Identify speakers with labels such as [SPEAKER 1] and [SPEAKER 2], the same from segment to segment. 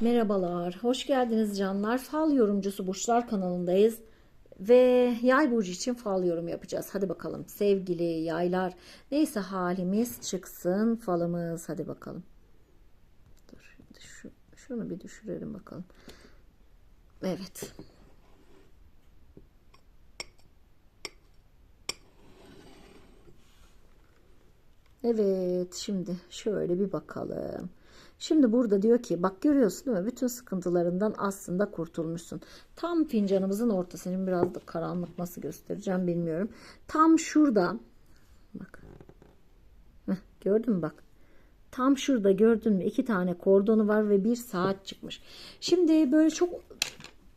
[SPEAKER 1] Merhabalar, hoş geldiniz canlar. Fal yorumcusu Burçlar kanalındayız. Ve yay burcu için fal yorum yapacağız. Hadi bakalım sevgili yaylar. Neyse halimiz çıksın falımız. Hadi bakalım. Dur, şu, şunu bir düşürelim bakalım. Evet. Evet şimdi şöyle bir bakalım. Şimdi burada diyor ki bak görüyorsun değil mi? Bütün sıkıntılarından aslında kurtulmuşsun. Tam fincanımızın ortasının biraz da karanlık nasıl göstereceğim bilmiyorum. Tam şurada bak. Heh, gördün mü bak. Tam şurada gördün mü iki tane kordonu var ve bir saat çıkmış. Şimdi böyle çok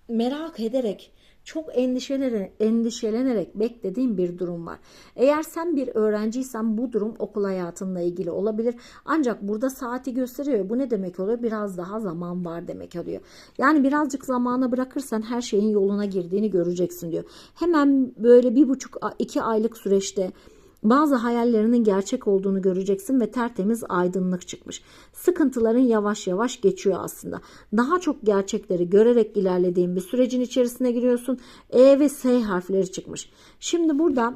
[SPEAKER 1] merak ederek çok endişelenerek, endişelenerek beklediğim bir durum var. Eğer sen bir öğrenciysen bu durum okul hayatınla ilgili olabilir. Ancak burada saati gösteriyor. Bu ne demek oluyor? Biraz daha zaman var demek oluyor. Yani birazcık zamana bırakırsan her şeyin yoluna girdiğini göreceksin diyor. Hemen böyle bir buçuk iki aylık süreçte bazı hayallerinin gerçek olduğunu göreceksin ve tertemiz aydınlık çıkmış. Sıkıntıların yavaş yavaş geçiyor aslında. Daha çok gerçekleri görerek ilerlediğin bir sürecin içerisine giriyorsun. E ve S harfleri çıkmış. Şimdi burada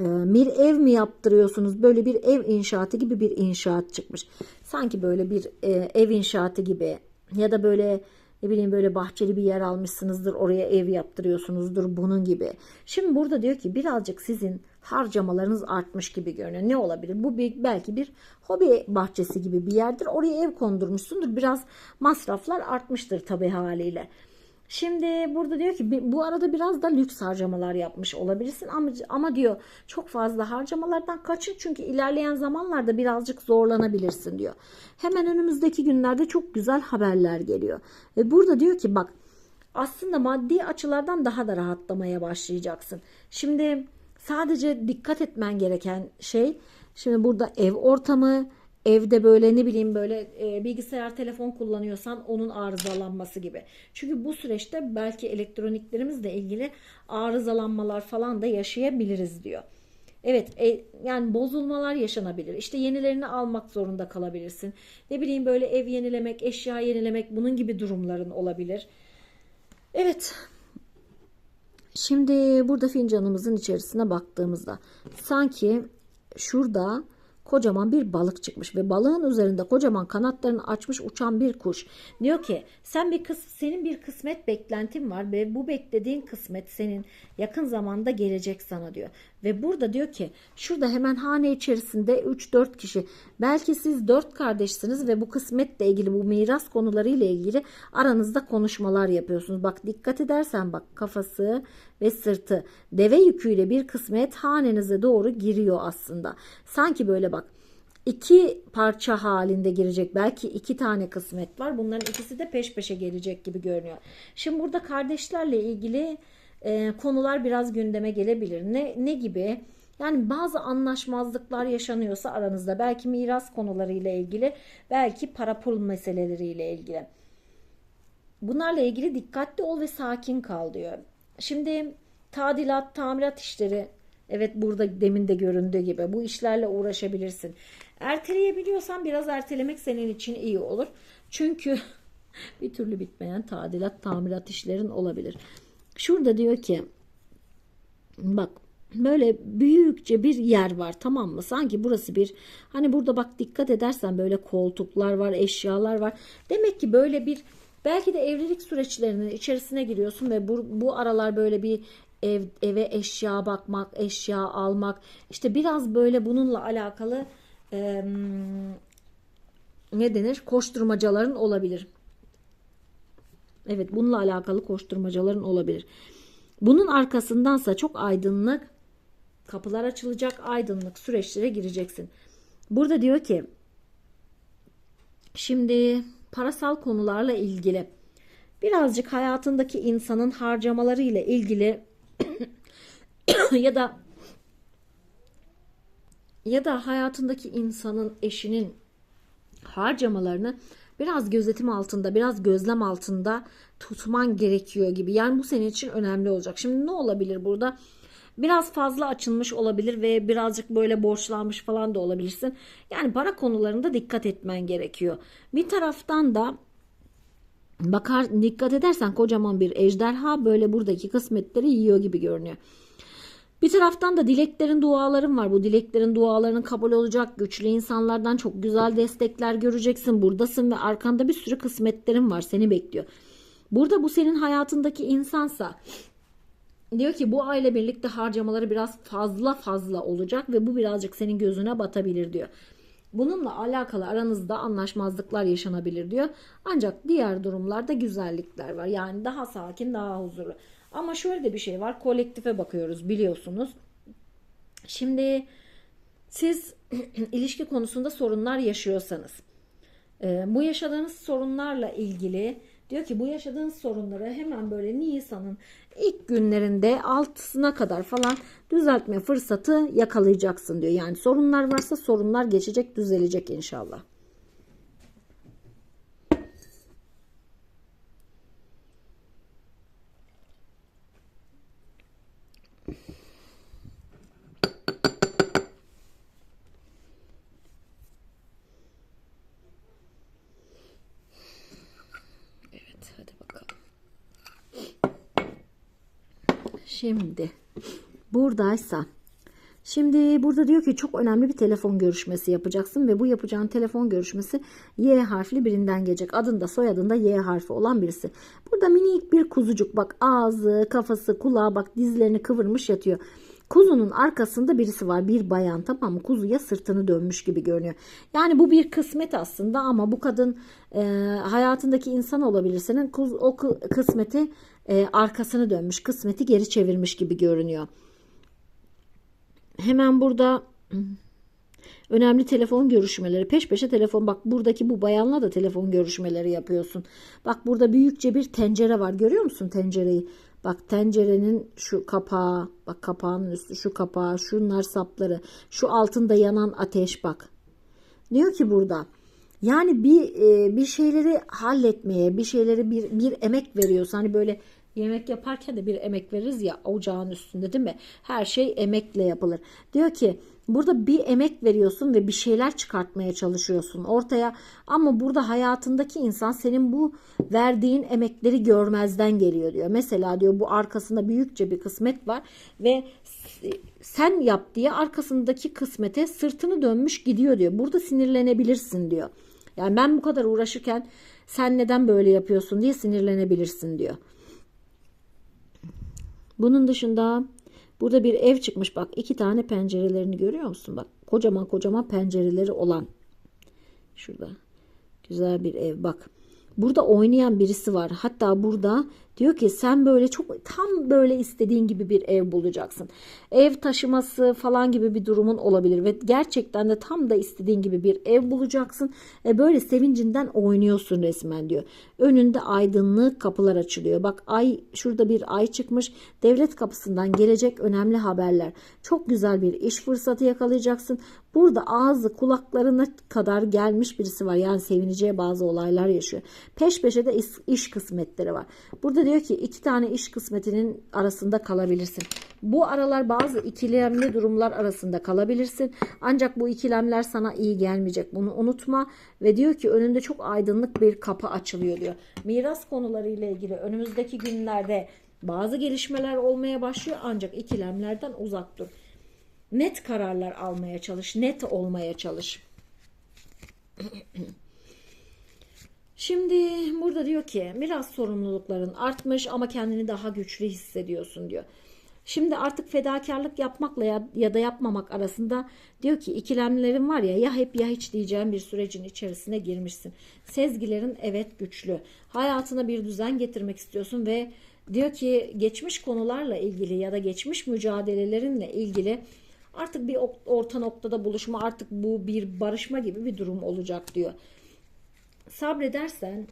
[SPEAKER 1] e, bir ev mi yaptırıyorsunuz? Böyle bir ev inşaatı gibi bir inşaat çıkmış. Sanki böyle bir e, ev inşaatı gibi ya da böyle ne bileyim böyle bahçeli bir yer almışsınızdır oraya ev yaptırıyorsunuzdur bunun gibi. Şimdi burada diyor ki birazcık sizin harcamalarınız artmış gibi görünüyor. Ne olabilir? Bu bir, belki bir hobi bahçesi gibi bir yerdir. Oraya ev kondurmuşsundur. Biraz masraflar artmıştır tabii haliyle. Şimdi burada diyor ki bu arada biraz da lüks harcamalar yapmış olabilirsin ama, ama diyor çok fazla harcamalardan kaçın çünkü ilerleyen zamanlarda birazcık zorlanabilirsin diyor. Hemen önümüzdeki günlerde çok güzel haberler geliyor. Ve burada diyor ki bak aslında maddi açılardan daha da rahatlamaya başlayacaksın. Şimdi sadece dikkat etmen gereken şey şimdi burada ev ortamı, evde böyle ne bileyim böyle e, bilgisayar telefon kullanıyorsan onun arızalanması gibi. Çünkü bu süreçte belki elektroniklerimizle ilgili arızalanmalar falan da yaşayabiliriz diyor. Evet e, yani bozulmalar yaşanabilir. İşte yenilerini almak zorunda kalabilirsin. Ne bileyim böyle ev yenilemek, eşya yenilemek bunun gibi durumların olabilir. Evet. Şimdi burada fincanımızın içerisine baktığımızda sanki şurada kocaman bir balık çıkmış ve balığın üzerinde kocaman kanatlarını açmış uçan bir kuş. Diyor ki sen bir kıs senin bir kısmet beklentin var ve bu beklediğin kısmet senin yakın zamanda gelecek sana diyor. Ve burada diyor ki şurada hemen hane içerisinde 3-4 kişi belki siz 4 kardeşsiniz ve bu kısmetle ilgili bu miras konuları ile ilgili aranızda konuşmalar yapıyorsunuz. Bak dikkat edersen bak kafası ve sırtı deve yüküyle bir kısmet hanenize doğru giriyor aslında. Sanki böyle bak iki parça halinde girecek. Belki iki tane kısmet var. Bunların ikisi de peş peşe gelecek gibi görünüyor. Şimdi burada kardeşlerle ilgili e, konular biraz gündeme gelebilir. Ne, ne gibi? Yani bazı anlaşmazlıklar yaşanıyorsa aranızda belki miras konularıyla ilgili belki para pul meseleleriyle ilgili. Bunlarla ilgili dikkatli ol ve sakin kal diyor. Şimdi tadilat, tamirat işleri evet burada demin de göründüğü gibi bu işlerle uğraşabilirsin. Erteleyebiliyorsan biraz ertelemek senin için iyi olur. Çünkü bir türlü bitmeyen tadilat, tamirat işlerin olabilir. Şurada diyor ki bak böyle büyükçe bir yer var tamam mı? Sanki burası bir hani burada bak dikkat edersen böyle koltuklar var, eşyalar var. Demek ki böyle bir belki de evlilik süreçlerinin içerisine giriyorsun ve bu, bu aralar böyle bir ev eve eşya bakmak, eşya almak işte biraz böyle bununla alakalı e, ne denir? Koşturmacaların olabilir. Evet bununla alakalı koşturmacaların olabilir. Bunun arkasındansa çok aydınlık kapılar açılacak aydınlık süreçlere gireceksin. Burada diyor ki şimdi parasal konularla ilgili birazcık hayatındaki insanın harcamaları ile ilgili ya da ya da hayatındaki insanın eşinin harcamalarını biraz gözetim altında, biraz gözlem altında tutman gerekiyor gibi. Yani bu senin için önemli olacak. Şimdi ne olabilir burada? Biraz fazla açılmış olabilir ve birazcık böyle borçlanmış falan da olabilirsin. Yani para konularında dikkat etmen gerekiyor. Bir taraftan da Bakar dikkat edersen kocaman bir ejderha böyle buradaki kısmetleri yiyor gibi görünüyor. Bir taraftan da dileklerin duaların var. Bu dileklerin dualarının kabul olacak. Güçlü insanlardan çok güzel destekler göreceksin. Buradasın ve arkanda bir sürü kısmetlerin var. Seni bekliyor. Burada bu senin hayatındaki insansa diyor ki bu aile birlikte harcamaları biraz fazla fazla olacak ve bu birazcık senin gözüne batabilir diyor. Bununla alakalı aranızda anlaşmazlıklar yaşanabilir diyor. Ancak diğer durumlarda güzellikler var. Yani daha sakin, daha huzurlu. Ama şöyle de bir şey var. Kolektife bakıyoruz biliyorsunuz. Şimdi siz ilişki konusunda sorunlar yaşıyorsanız e, bu yaşadığınız sorunlarla ilgili diyor ki bu yaşadığınız sorunları hemen böyle Nisan'ın ilk günlerinde altısına kadar falan düzeltme fırsatı yakalayacaksın diyor. Yani sorunlar varsa sorunlar geçecek, düzelecek inşallah. Evet, hadi bakalım. Şimdi buradaysa Şimdi burada diyor ki çok önemli bir telefon görüşmesi yapacaksın ve bu yapacağın telefon görüşmesi Y harfli birinden gelecek. Adında soyadında Y harfi olan birisi. Burada minik bir kuzucuk bak ağzı, kafası, kulağı bak dizlerini kıvırmış yatıyor. Kuzunun arkasında birisi var bir bayan tamam mı? Kuzuya sırtını dönmüş gibi görünüyor. Yani bu bir kısmet aslında ama bu kadın e, hayatındaki insan olabilir. Senin kuz, o kısmeti e, arkasını dönmüş, kısmeti geri çevirmiş gibi görünüyor. Hemen burada önemli telefon görüşmeleri peş peşe telefon bak buradaki bu bayanla da telefon görüşmeleri yapıyorsun. Bak burada büyükçe bir tencere var görüyor musun tencereyi? Bak tencerenin şu kapağı bak kapağının üstü şu kapağı şunlar sapları şu altında yanan ateş bak. Diyor ki burada yani bir bir şeyleri halletmeye bir şeyleri bir, bir emek veriyorsun. Hani böyle Yemek yaparken de bir emek veririz ya ocağın üstünde değil mi? Her şey emekle yapılır. Diyor ki burada bir emek veriyorsun ve bir şeyler çıkartmaya çalışıyorsun ortaya. Ama burada hayatındaki insan senin bu verdiğin emekleri görmezden geliyor diyor. Mesela diyor bu arkasında büyükçe bir kısmet var ve sen yap diye arkasındaki kısmete sırtını dönmüş gidiyor diyor. Burada sinirlenebilirsin diyor. Yani ben bu kadar uğraşırken sen neden böyle yapıyorsun diye sinirlenebilirsin diyor. Bunun dışında burada bir ev çıkmış bak iki tane pencerelerini görüyor musun? Bak kocaman kocaman pencereleri olan. Şurada güzel bir ev bak. Burada oynayan birisi var. Hatta burada diyor ki sen böyle çok tam böyle istediğin gibi bir ev bulacaksın. Ev taşıması falan gibi bir durumun olabilir ve gerçekten de tam da istediğin gibi bir ev bulacaksın. E böyle sevincinden oynuyorsun resmen diyor. Önünde aydınlık kapılar açılıyor. Bak ay şurada bir ay çıkmış. Devlet kapısından gelecek önemli haberler. Çok güzel bir iş fırsatı yakalayacaksın. Burada ağzı kulaklarına kadar gelmiş birisi var. Yani sevineceği bazı olaylar yaşıyor. Peş peşe de iş, iş kısmetleri var. Burada diyor ki iki tane iş kısmetinin arasında kalabilirsin. Bu aralar bazı ikilemli durumlar arasında kalabilirsin. Ancak bu ikilemler sana iyi gelmeyecek. Bunu unutma ve diyor ki önünde çok aydınlık bir kapı açılıyor diyor. Miras konuları ile ilgili önümüzdeki günlerde bazı gelişmeler olmaya başlıyor ancak ikilemlerden uzak dur. Net kararlar almaya çalış, net olmaya çalış. Şimdi burada diyor ki biraz sorumlulukların artmış ama kendini daha güçlü hissediyorsun diyor. Şimdi artık fedakarlık yapmakla ya, ya da yapmamak arasında diyor ki ikilemlerin var ya ya hep ya hiç diyeceğim bir sürecin içerisine girmişsin. Sezgilerin evet güçlü. Hayatına bir düzen getirmek istiyorsun ve diyor ki geçmiş konularla ilgili ya da geçmiş mücadelelerinle ilgili artık bir orta noktada buluşma artık bu bir barışma gibi bir durum olacak diyor. Sabredersen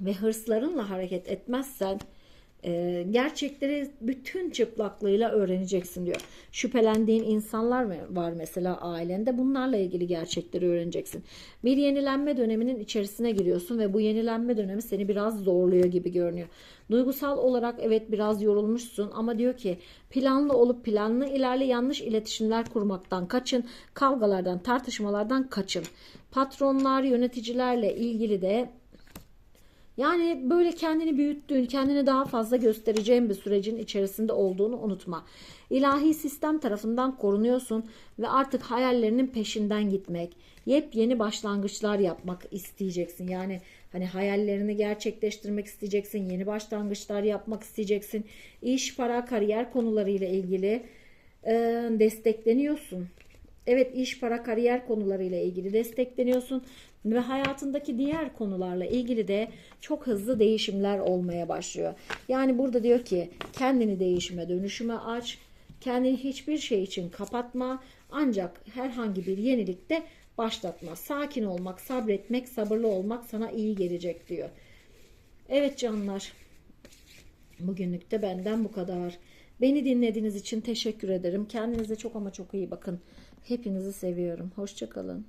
[SPEAKER 1] ve hırslarınla hareket etmezsen e, gerçekleri bütün çıplaklığıyla öğreneceksin diyor. Şüphelendiğin insanlar var mesela ailende bunlarla ilgili gerçekleri öğreneceksin. Bir yenilenme döneminin içerisine giriyorsun ve bu yenilenme dönemi seni biraz zorluyor gibi görünüyor. Duygusal olarak evet biraz yorulmuşsun ama diyor ki planlı olup planlı ilerle yanlış iletişimler kurmaktan kaçın, kavgalardan, tartışmalardan kaçın. Patronlar, yöneticilerle ilgili de Yani böyle kendini büyüttüğün, kendini daha fazla göstereceğin bir sürecin içerisinde olduğunu unutma. İlahi sistem tarafından korunuyorsun ve artık hayallerinin peşinden gitmek, yepyeni başlangıçlar yapmak isteyeceksin. Yani hani hayallerini gerçekleştirmek isteyeceksin, yeni başlangıçlar yapmak isteyeceksin. İş, para, kariyer konularıyla ilgili e, destekleniyorsun. Evet iş, para, kariyer konularıyla ilgili destekleniyorsun ve hayatındaki diğer konularla ilgili de çok hızlı değişimler olmaya başlıyor. Yani burada diyor ki kendini değişime, dönüşüme aç. Kendini hiçbir şey için kapatma. Ancak herhangi bir yenilikte başlatma. Sakin olmak, sabretmek, sabırlı olmak sana iyi gelecek diyor. Evet canlar. Bugünlük de benden bu kadar. Beni dinlediğiniz için teşekkür ederim. Kendinize çok ama çok iyi bakın. Hepinizi seviyorum. Hoşçakalın.